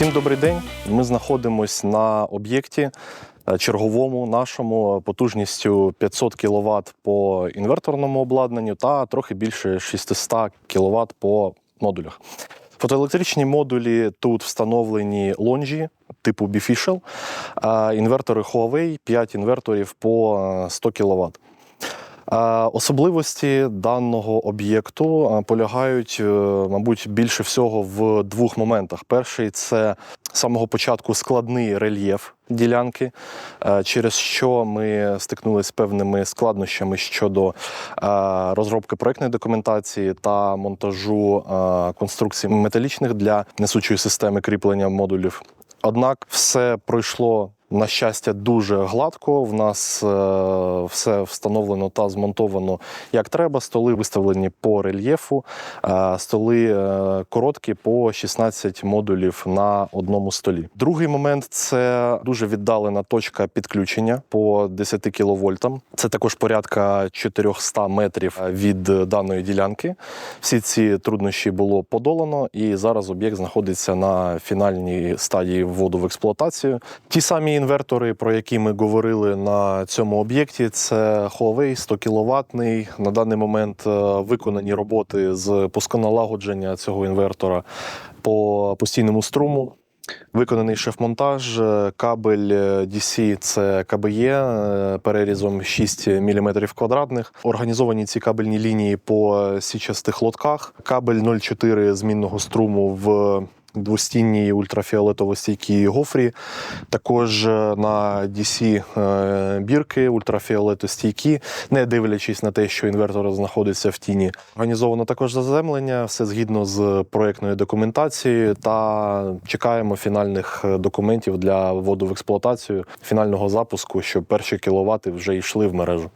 Всім добрий день. Ми знаходимося на об'єкті е, черговому нашому потужністю 500 кВт по інверторному обладнанню та трохи більше 600 кВт по модулях. Фотоелектричні модулі тут встановлені лонжі типу Bifacial, інвертори Huawei 5 інверторів по е, 100 кВт. Е, Особливості даного об'єкту е, полягають, е, мабуть, більше всього в двох моментах. Перший це з самого початку складний рельєф ділянки, через що ми стикнулися з певними складнощами щодо розробки проектної документації та монтажу конструкцій металічних для несучої системи кріплення модулів. Однак все пройшло на щастя дуже гладко. В нас е, все встановлено та змонтовано як треба. Столи виставлені по рельєфу, е, столи е, короткі по 16 модулів на одному столі. Другий момент це дуже віддалена точка підключення по 10 кВт. Це також порядка 400 метрів від даної ділянки. Всі ці труднощі було подолано, і зараз об'єкт знаходиться на фінальній стадії вводу в експлуатацію. Ті самі інвертори, про які ми говорили на цьому об'єкті, це Huawei 100 кВт. На даний момент е, виконані роботи з пусконалагодження цього інвертора по постійному струму. Виконаний шеф-монтаж, е, кабель е, DC це КБЄ е, перерізом 6 мм квадратних. Організовані ці кабельні лінії по січастих лотках. Кабель 0,4 змінного струму в двостінній ультрафіолетово-стійкій гофрі. Також е, на DC е, бірки ультрафіолетостійкі, не дивлячись на те, що інвертор знаходиться в тіні. Організовано також заземлення, все згідно з проектною документацією, та чекаємо фінальних е, документів для вводу в експлуатацію, фінального запуску, щоб перші кіловати вже йшли в мережу.